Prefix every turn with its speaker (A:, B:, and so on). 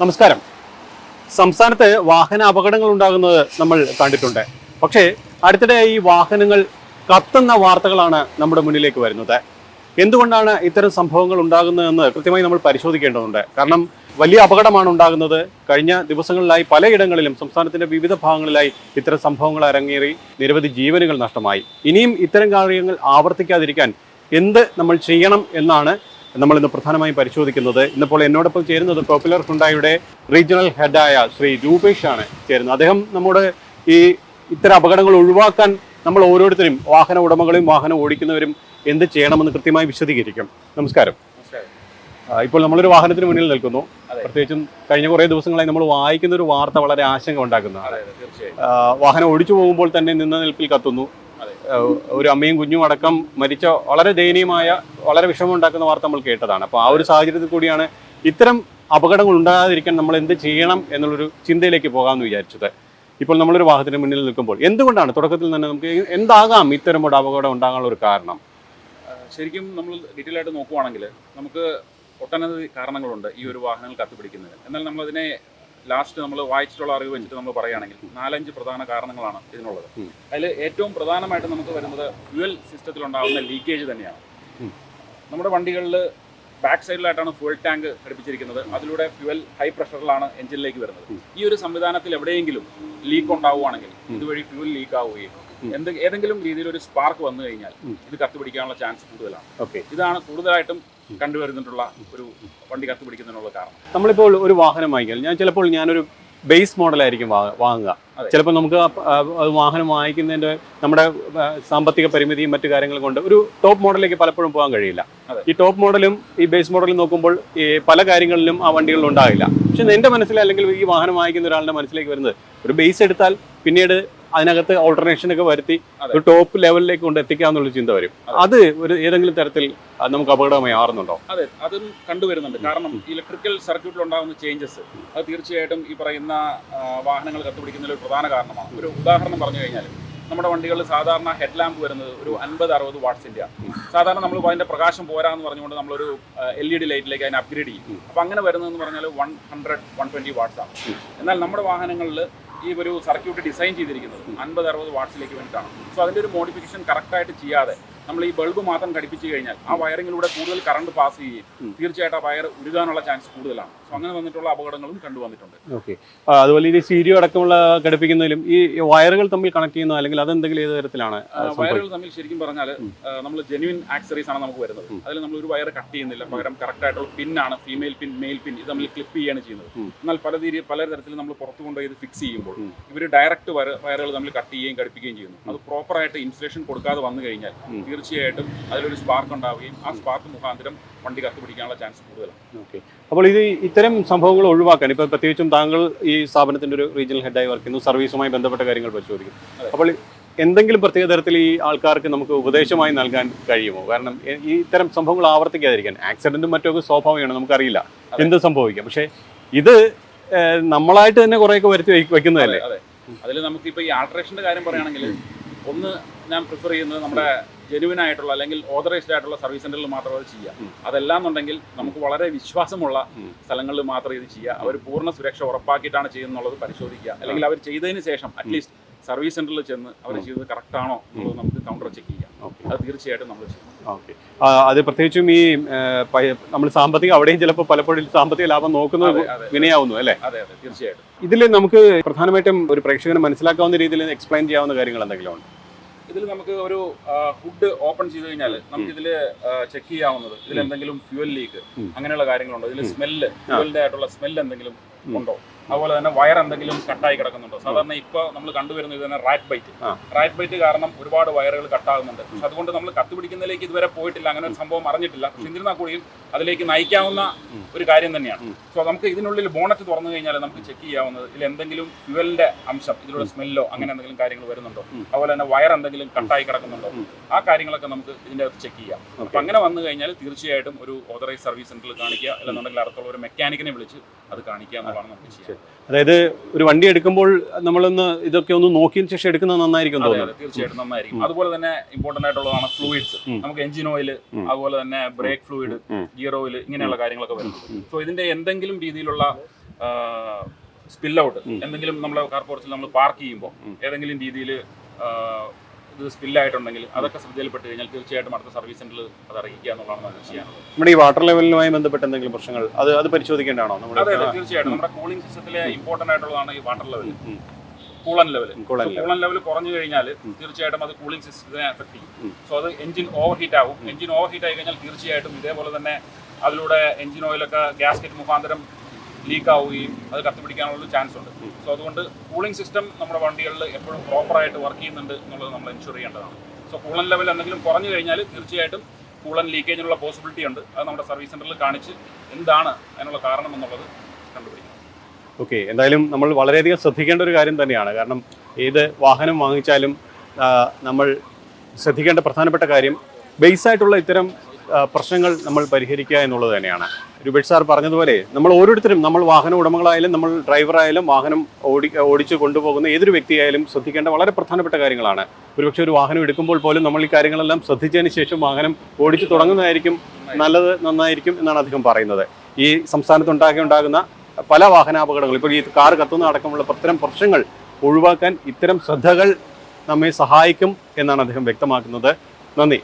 A: നമസ്കാരം. സംസ്ഥാനത്ത് വാഹന അപകടങ്ങൾ ഉണ്ടാകുന്നത് നമ്മൾ കണ്ടിട്ടുണ്ട്. പക്ഷേ അടുത്തിടെ ഈ വാഹനങ്ങൾ കത്തുന്ന വാർത്തകളാണ് നമ്മുടെ മുന്നിലേക്ക് വരുന്നത്. എന്തുകൊണ്ടാണ് ഇത്തരം സംഭവങ്ങൾ ഉണ്ടാകുന്നതെന്ന് കൃത്യമായി നമ്മൾ പരിശോധിക്കേണ്ടതുണ്ട്. കാരണം വലിയ അപകടമാണ് ഉണ്ടാകുന്നത്. കഴിഞ്ഞ ദിവസങ്ങളിലായി പലയിടങ്ങളിലും സംസ്ഥാനത്തിന്റെ വിവിധ ഭാഗങ്ങളിലായി ഇത്തരം സംഭവങ്ങൾ അരങ്ങേറി നിരവധി ജീവനുകൾ നഷ്ടമായി. ഇനിയും ഇത്തരം കാര്യങ്ങൾ ആവർത്തിക്കാതിരിക്കാൻ എന്ത് നമ്മൾ ചെയ്യണം എന്നാണ് നമ്മൾ ഇന്ന് പ്രധാനമായും പരിശോധിക്കുന്നത് ഇന്നിപ്പോൾ എന്നോടൊപ്പം ചേരുന്നത് പോപ്പുലർ ഹുണ്ടായുടെ റീജിയണൽ ഹെഡായ ശ്രീ രൂപേഷ് ആണ് ചേരുന്നത്. അദ്ദേഹം നമ്മുടെ ഈ ഇത്തരം അപകടങ്ങൾ ഒഴിവാക്കാൻ നമ്മൾ ഓരോരുത്തരും വാഹന ഉടമകളും വാഹനം ഓടിക്കുന്നവരും എന്ത് ചെയ്യണമെന്ന് കൃത്യമായി വിശദീകരിക്കും. നമസ്കാരം. ഇപ്പോൾ നമ്മളൊരു വാഹനത്തിന് മുന്നിൽ നിൽക്കുന്നു. പ്രത്യേകിച്ചും കഴിഞ്ഞ കുറേ ദിവസങ്ങളായി നമ്മൾ വായിക്കുന്ന ഒരു വാർത്ത വളരെ ആശങ്ക ഉണ്ടാക്കുന്നതാണ്. വാഹനം ഓടിച്ചു പോകുമ്പോൾ തന്നെ നിന്ന നിൽപ്പിൽ കത്തുന്നു. ഒരു അമ്മയും കുഞ്ഞും അടക്കം മരിച്ച വളരെ ദയനീയമായ വളരെ വിഷമമുണ്ടാക്കുന്ന വാർത്ത നമ്മൾ കേട്ടതാണ്. അപ്പോൾ ആ ഒരു സാഹചര്യത്തിൽ കൂടിയാണ് ഇത്തരം അപകടങ്ങൾ ഉണ്ടാകാതിരിക്കാൻ നമ്മൾ എന്ത് ചെയ്യണം എന്നുള്ളൊരു ചിന്തയിലേക്ക് പോകാമെന്ന് വിചാരിച്ചത്. ഇപ്പോൾ നമ്മളൊരു വാഹനത്തിന് മുന്നിൽ നിൽക്കുമ്പോൾ എന്തുകൊണ്ടാണ് തുടക്കത്തിൽ തന്നെ നമുക്ക് എന്താകാം ഇത്തരം ഒരു അപകടം ഉണ്ടാകാനുള്ള ഒരു കാരണം?
B: ശരിക്കും നമ്മൾ ഡീറ്റെയിൽ ആയിട്ട് നോക്കുവാണെങ്കിൽ നമുക്ക് ഒട്ടനവധി കാരണങ്ങളുണ്ട് ഈ ഒരു വാഹനങ്ങൾ കത്തിപ്പിടിക്കുന്നതിന് എന്നാൽ നമ്മളതിനെ ലാസ്റ്റ് നമ്മൾ വായിച്ചിട്ടുള്ള അറിവ് വെച്ചിട്ട് നമ്മൾ പറയുകയാണെങ്കിൽ നാലഞ്ച് പ്രധാന കാരണങ്ങളാണ് ഇതിനുള്ളത്. അതിൽ ഏറ്റവും പ്രധാനമായിട്ട് നമുക്ക് വരുന്നത് ഫ്യുവൽ സിസ്റ്റത്തിൽ ഉണ്ടാകുന്ന ലീക്കേജ് തന്നെയാണ്. നമ്മുടെ വണ്ടികളിൽ ബാക്ക് സൈഡിലായിട്ടാണ് ഫ്യുവൽ ടാങ്ക് ഘടിപ്പിച്ചിരിക്കുന്നത്. അതിലൂടെ ഫ്യുവൽ ഹൈ പ്രഷറിലാണ് എഞ്ചിനിലേക്ക് വരുന്നത്. ഈ ഒരു സംവിധാനത്തിൽ എവിടെയെങ്കിലും ലീക്ക് ഉണ്ടാവുകയാണെങ്കിൽ ഇതുവഴി ഫ്യുവൽ ലീക്ക് ആവുകയും. എന്ത് ഏതെങ്കിലും രീതിയിൽ ഒരു സ്പാർക്ക് വന്നു കഴിഞ്ഞാൽ. ഇത് കത്തുപിടിക്കാനുള്ള ചാൻസ് കൂടുതലാണ്.
A: ഓക്കെ.
B: ഇതാണ് കൂടുതലായിട്ടും കണ്ടുവരുന്നിട്ടുള്ള ഒരു വണ്ടി കത്തിപ്പിടിക്കുന്നതിനുള്ള കാരണം.
A: നമ്മളിപ്പോൾ ഒരു വാഹനം വാങ്ങിക്കൽ. ഞാൻ ചിലപ്പോൾ ഞാനൊരു ബേസ് മോഡലായിരിക്കും വാങ്ങുക. ചിലപ്പോൾ നമുക്ക് വാഹനം വാങ്ങിക്കുന്നതിന്റെ നമ്മുടെ സാമ്പത്തിക പരിമിതിയും മറ്റു കാര്യങ്ങൾ കൊണ്ട് ഒരു ടോപ്പ് മോഡലിലേക്ക് പലപ്പോഴും പോകാൻ കഴിയില്ല. ഈ ടോപ്പ് മോഡലും ഈ ബേസ് മോഡലും നോക്കുമ്പോൾ ഈ പല കാര്യങ്ങളിലും ആ വണ്ടികളിൽ ഉണ്ടാകില്ല. പക്ഷെ എന്റെ മനസ്സിൽ അല്ലെങ്കിൽ ഈ വാഹനം വാങ്ങിക്കുന്ന ഒരാളുടെ മനസ്സിലേക്ക് വരുന്നത് ഒരു ബേസ് എടുത്താൽ പിന്നീട് അതിനകത്ത് ഓൾട്ടർനേഷൻ ഒക്കെ വരുത്തി ഒരു ടോപ്പ് ലെവലിലേക്ക് കൊണ്ട് എത്തിക്കാന്നുള്ള ചിന്ത വരും.
B: അത്.
A: ഒരു ഏതെങ്കിലും തരത്തിൽ നമുക്ക് അപകടമായി മാറുന്നുണ്ടോ?
B: അതെ അതും കണ്ടുവരുന്നുണ്ട്. കാരണം ഇലക്ട്രിക്കൽ സർക്യൂട്ടിൽ ഉണ്ടാകുന്ന ചേഞ്ചസ് അത് തീർച്ചയായിട്ടും ഈ പറയുന്ന വാഹനങ്ങൾ കത്തുപിടിക്കുന്നതിൽ ഒരു പ്രധാന കാരണമാണ്. ഒരു ഉദാഹരണം പറഞ്ഞു കഴിഞ്ഞാൽ നമ്മുടെ വണ്ടികളിൽ സാധാരണ ഹെഡ് ലാമ്പ് വരുന്നത് ഒരു അൻപത് അറുപത് വാട്ട്സിന്റെയാണ് സാധാരണ നമ്മൾ അതിന്റെ പ്രകാശം പോരാന്ന് പറഞ്ഞുകൊണ്ട് നമ്മളൊരു എൽ ഇ ഡി ലൈറ്റിലേക്ക് അതിനെ അപ്ഗ്രേഡ് ചെയ്യും. അപ്പോൾ അങ്ങനെ വരുന്നതെന്ന് പറഞ്ഞാൽ one hundred one twenty watts ആണ്. എന്നാൽ നമ്മുടെ വാഹനങ്ങളിൽ ഈ ഒരു സർക്യൂട്ട് ഡിസൈൻ ചെയ്തിരിക്കുന്നത്. അൻപത് അറുപത് വാട്ട്സിലേക്ക് വേണ്ടിയിട്ടാണ്. സോ അതിന്റെ ഒരു മോഡിഫിക്കേഷൻ കറക്റ്റായിട്ട് ചെയ്യാതെ നമ്മൾ ഈ ബൾബ് മാത്രം ഘടിപ്പിച്ചു കഴിഞ്ഞാൽ ആ വയറിങ്ങിലൂടെ കൂടുതൽ കറണ്ട് പാസ് ചെയ്യുകയും തീർച്ചയായിട്ടും ആ വയർ ഉരുകാനുള്ള ചാൻസ് കൂടുതലാണ്. സോ അങ്ങനെ വന്നിട്ടുള്ള അപകടങ്ങളും കണ്ടുവന്നിട്ടുണ്ട്.
A: ഓക്കെ അതുപോലെ ഈ സീരിയോ അടക്കമുള്ള ഘടിപ്പിക്കുന്നതിലും ഈ വയറുകൾ തമ്മിൽ കണക്ട് ചെയ്യുന്ന അല്ലെങ്കിൽ അതെന്തെങ്കിലും ഏത് തരത്തിലാണ്
B: വയറുകൾ തമ്മിൽ ശരിക്കും പറഞ്ഞാൽ നമ്മൾ ജെനുവിൻ ആക്സറീസ് ആണ് നമുക്ക് വരുന്നത്. അതിൽ നമ്മൾ ഒരു വയർ കട്ട് ചെയ്യുന്നില്ല. പകരം കറക്റ്റ് ആയിട്ടുള്ള പിന്നാണ് ഫീമെയിൽ പിൻ മെയിൽ പിൻ ഇത് നമ്മൾ ക്ലിപ്പ് ചെയ്യാണ് ചെയ്യുന്നത്. എന്നാൽ പല രീതി പല തരത്തിൽ നമ്മൾ പുറത്തു കൊണ്ടുപോയി ഇത് ഫിക്സ് ചെയ്യുമ്പോൾ. ഇവർ ഡയറക്റ്റ് വയറുകൾ തമ്മിൽ കട്ട് ചെയ്യുകയും ഘടിപ്പിക്കുകയും ചെയ്യുന്നു. അത് പ്രോപ്പറായിട്ട് ഇൻസുലേഷൻ കൊടുക്കാതെ വന്നു കഴിഞ്ഞാൽ. തീർച്ചയായിട്ടും അതിലൊരു സ്പാർക്ക് ഉണ്ടാവുകയും ആ സ്പാർക്ക് മുഖാന്തരം വണ്ടി കത്തുപിടിക്കാനുള്ള ചാൻസ് കൂടുതലാണ്.
A: ഓക്കെ അപ്പോൾ ഇത് ഇത്തരം സംഭവങ്ങൾ ഒഴിവാക്കാൻ ഇപ്പോൾ പ്രത്യേകിച്ചും താങ്കൾ ഈ സ്ഥാപനത്തിന്റെ ഒരു റീജിയണൽ ഹെഡായി വർക്ക് ചെയ്യുന്നു സർവീസുമായി ബന്ധപ്പെട്ട കാര്യങ്ങൾ പരിശോധിക്കും അപ്പോൾ എന്തെങ്കിലും പ്രത്യേക തരത്തിൽ ഈ ആൾക്കാർക്ക് നമുക്ക് ഉപദേശമായി നൽകാൻ കഴിയുമോ? കാരണം ഈ- ഇത്തരം സംഭവങ്ങൾ ആവർത്തിക്കാതിരിക്കാൻ ആക്സിഡന്റും മറ്റൊക്കെ സ്വാഭാവികമാണ് നമുക്കറിയില്ല. എന്ത് സംഭവിക്കാം? പക്ഷേ ഇത് നമ്മളായിട്ട് തന്നെ കുറേയൊക്കെ വരുത്തി വയ്ക്കുന്നതല്ലേ വെക്കുന്നതല്ലേ?
B: അതിൽ നമുക്കിപ്പോൾ ഈ ആൾട്രേഷന്റെ കാര്യം പറയുകയാണെങ്കിൽ ഒന്ന് ഞാൻ പ്രിഫർ ചെയ്യുന്നത് നമ്മുടെ ജെനുവിൻ ആയിട്ടുള്ള അല്ലെങ്കിൽ ഓതറൈസ്ഡ് ആയിട്ടുള്ള സർവീസ് സെന്ററിൽ മാത്രം അത് ചെയ്യാം
A: ഉം.
B: അതെല്ലാം എന്നുണ്ടെങ്കിൽ നമുക്ക് വളരെ വിശ്വാസമുള്ള സ്ഥലങ്ങളിൽ മാത്രം ഇത് ചെയ്യുക. അവർ പൂർണ സുരക്ഷ ഉറപ്പാക്കിയിട്ടാണ് ചെയ്യുന്നുള്ളത് പരിശോധിക്കുക. അല്ലെങ്കിൽ അവർ ചെയ്തതിന് ശേഷം അറ്റ്ലീസ്റ്റ് സർവീസ് സെന്ററിൽ ചെന്ന് അവർ ചെയ്തത് കറക്റ്റ് ആണോ എന്നുള്ളത് നമുക്ക് കൗണ്ടർ ചെക്ക് ചെയ്യാം. അത് തീർച്ചയായിട്ടും നമ്മൾ ചെയ്യും.
A: ഓക്കെ. അത് പ്രത്യേകിച്ചും ഈ നമ്മൾ സാമ്പത്തിക അവിടെയും ചിലപ്പോൾ പലപ്പോഴും സാമ്പത്തിക ലാഭം നോക്കുന്നത് വിനയാവുന്നു അല്ലേ?
B: അതെ അതെ. തീർച്ചയായിട്ടും.
A: ഇതിൽ നമുക്ക് പ്രധാനമായിട്ടും ഒരു പ്രേക്ഷകന് മനസ്സിലാക്കാവുന്ന രീതിയിൽ എക്സ്പ്ലെയിൻ ചെയ്യാവുന്ന കാര്യങ്ങൾ എന്തെങ്കിലും ഉണ്ട്
B: ഇതിൽ നമുക്ക് ഒരു ഹുഡ് ഓപ്പൺ ചെയ്ത് കഴിഞ്ഞാൽ നമുക്ക് ഇതിൽ ചെക്ക് ചെയ്യാവുന്നത്. ഇതിൽ എന്തെങ്കിലും ഫ്യൂവൽ ലീക്ക്. അങ്ങനെയുള്ള കാര്യങ്ങളുണ്ടോ? ഇതിൽ സ്മെല്ല് ഫ്യൂവലിന്റെ ആയിട്ടുള്ള സ്മെല്ല് എന്തെങ്കിലും ഉണ്ടോ? അതുപോലെ തന്നെ വയർ എന്തെങ്കിലും കട്ടായി കിടക്കുന്നുണ്ടോ? സാധാരണ ഇപ്പൊ നമ്മൾ കണ്ടുവരുന്നത് ഇത് തന്നെ റാറ്റ് ബൈറ്റ്. റാറ്റ് ബൈറ്റ് കാരണം ഒരുപാട് വയറുകൾ കട്ടാകുന്നുണ്ട് പക്ഷെ അതുകൊണ്ട് നമ്മൾ കത്തുപിടിക്കുന്നതിലേക്ക് ഇതുവരെ പോയിട്ടില്ല. അങ്ങനെ ഒരു സംഭവം അറിഞ്ഞിട്ടില്ല. പക്ഷെ എന്നിരുന്നാൽ കൂടിയും അതിലേക്ക് നയിക്കാവുന്ന ഒരു കാര്യം തന്നെയാണ്. സോ നമുക്ക് ഇതിനുള്ളിൽ ബോണറ്റ് തുറന്നു കഴിഞ്ഞാൽ നമുക്ക് ചെക്ക് ചെയ്യാവുന്നത് ഇതിൽ എന്തെങ്കിലും ഫ്യുവലിന്റെ അംശം ഇതിലൂടെ സ്മെല്ലോ അങ്ങനെ എന്തെങ്കിലും കാര്യങ്ങൾ വരുന്നുണ്ടോ. അതുപോലെ തന്നെ വയർ എന്തെങ്കിലും കട്ടായി കിടക്കുന്നുണ്ടോ? ആ കാര്യങ്ങളൊക്കെ നമുക്ക് ഇതിന്റെ അകത്ത് ചെക്ക് ചെയ്യാം. അപ്പൊ അങ്ങനെ വന്നു കഴിഞ്ഞാൽ തീർച്ചയായിട്ടും ഒരു ഓതറൈസ് സർവീസ് സെന്ററിൽ കാണിക്കുക. അല്ലെന്നുണ്ടെങ്കിൽ അടുത്തുള്ള ഒരു മെക്കാനിക്കിനെ വിളിച്ച് അത് കാണിക്കുക എന്നുള്ളതാണ് നമുക്ക് ചെയ്യാം
A: അതായത് ഒരു വണ്ടി എടുക്കുമ്പോൾ നമ്മളൊന്ന് ഇതൊക്കെ ഒന്ന് നോക്കിയതിന് ശേഷം എടുക്കുന്നത് നന്നായിരിക്കും തോന്നുന്നു
B: തീർച്ചയായിട്ടും നന്നായിരിക്കും. അതുപോലെ തന്നെ ഇമ്പോർട്ടന്റ് ആയിട്ടുള്ളതാണ് ഫ്ലൂയിഡ്സ്. നമുക്ക് എഞ്ചിൻ ഓയിൽ. അതുപോലെ തന്നെ ബ്രേക്ക് ഫ്ലൂയിഡ്. ഗിയർ ഓയിൽ ഇങ്ങനെയുള്ള കാര്യങ്ങളൊക്കെ വരുന്നത്. സോ ഇതിന്റെ എന്തെങ്കിലും രീതിയിലുള്ള സ്പിൽ ഔട്ട് എന്തെങ്കിലും നമ്മുടെ കാർ പോർച്ചിൽ നമ്മൾ പാർക്ക് ചെയ്യുമ്പോൾ ഏതെങ്കിലും രീതിയിൽ ഇത് സ്പില്ലായിട്ടുണ്ടെങ്കിൽ അതൊക്കെ ശ്രദ്ധയിൽപ്പെട്ട് കഴിഞ്ഞാൽ തീർച്ചയായിട്ടും അടുത്ത സർവീസ് സെന്ററിൽ അത് അറിയിക്കുക എന്നുള്ളതാണ് നമ്മൾ ചെയ്യാനുള്ളത്
A: നമ്മുടെ ഈ വാട്ടർ ലെവലുമായി ബന്ധപ്പെട്ട എന്തെങ്കിലും പ്രശ്നങ്ങൾ അത് അത് പരിശോധിക്കേണ്ടതാണോ? നമ്മുടെ
B: അതെ അതെ തീർച്ചയായിട്ടും. നമ്മുടെ കൂളിംഗ് സിസ്റ്റത്തിലെ ഇമ്പോർട്ടന്റ് ആയിട്ടുള്ളതാണ് ഈ water level coolant level coolant level കുറഞ്ഞു കഴിഞ്ഞാൽ തീർച്ചയായിട്ടും അത് കൂളിംഗ് സിസ്റ്റത്തിനെ എഫക്ട് ചെയ്യും. സോ അത് എഞ്ചിൻ ഓവർ ഹീറ്റ് ആവും. എഞ്ചിൻ ഓവർ ഹീറ്റ് ആയി കഴിഞ്ഞാൽ തീർച്ചയായിട്ടും ഇതേപോലെ തന്നെ അതിലൂടെ എഞ്ചിൻ ഓയിലൊക്കെ ഗ്യാസ്കറ്റ് മുഖാന്തരം ലീക്ക് ആവുകയും അത് കത്തിപ്പിടിക്കാനുള്ള ചാൻസ് ഉണ്ട് സോ അതുകൊണ്ട് കൂളിംഗ് സിസ്റ്റം നമ്മുടെ വണ്ടികളിൽ എപ്പോഴും പ്രോപ്പറായിട്ട് വർക്ക് ചെയ്യുന്നുണ്ട് എന്നുള്ളത് നമ്മൾ എൻഷുർ ചെയ്യേണ്ടതാണ്. സോ കൂളൻ ലെവൽ എന്തെങ്കിലും കുറഞ്ഞു കഴിഞ്ഞാൽ തീർച്ചയായിട്ടും കൂളൻ ലീക്കേജിനുള്ള പോസിബിലിറ്റി ഉണ്ട്. അത് നമ്മുടെ സർവീസ് സെന്ററിൽ കാണിച്ച് എന്താണ് അതിനുള്ള കാരണം എന്നുള്ളത് കണ്ടുപിടിക്കണം.
A: ഓക്കെ എന്തായാലും നമ്മൾ വളരെയധികം ശ്രദ്ധിക്കേണ്ട ഒരു കാര്യം തന്നെയാണ്. കാരണം ഏത് വാഹനം വാങ്ങിച്ചാലും നമ്മൾ ശ്രദ്ധിക്കേണ്ട പ്രധാനപ്പെട്ട കാര്യം ബേസ് ആയിട്ടുള്ള ഇത്തരം പ്രശ്നങ്ങൾ നമ്മൾ പരിഹരിക്കുക എന്നുള്ളത് തന്നെയാണ്. രൂപേഷ് സാർ പറഞ്ഞതുപോലെ നമ്മൾ ഓരോരുത്തരും നമ്മൾ വാഹന ഉടമകളായാലും നമ്മൾ ഡ്രൈവറായാലും വാഹനം ഓടി ഓടിച്ച് കൊണ്ടുപോകുന്ന ഏതൊരു വ്യക്തിയായാലും ശ്രദ്ധിക്കേണ്ട വളരെ പ്രധാനപ്പെട്ട കാര്യങ്ങളാണ്. ഒരുപക്ഷെ ഒരു വാഹനം എടുക്കുമ്പോൾ പോലും നമ്മൾ ഈ കാര്യങ്ങളെല്ലാം ശ്രദ്ധിച്ചതിന് ശേഷം വാഹനം ഓടിച്ചു തുടങ്ങുന്നതായിരിക്കും നല്ലത് നന്നായിരിക്കും എന്നാണ് അദ്ദേഹം പറയുന്നത്. ഈ സംസ്ഥാനത്തുണ്ടാകെ ഉണ്ടാകുന്ന പല വാഹനാപകടങ്ങൾ ഇപ്പോൾ ഈ കാർ കത്തുന്ന അടക്കമുള്ള ഇത്തരം പ്രശ്നങ്ങൾ ഒഴിവാക്കാൻ ഇത്തരം ശ്രദ്ധകൾ നമ്മെ സഹായിക്കും എന്നാണ് അദ്ദേഹം വ്യക്തമാക്കുന്നത്. നന്ദി.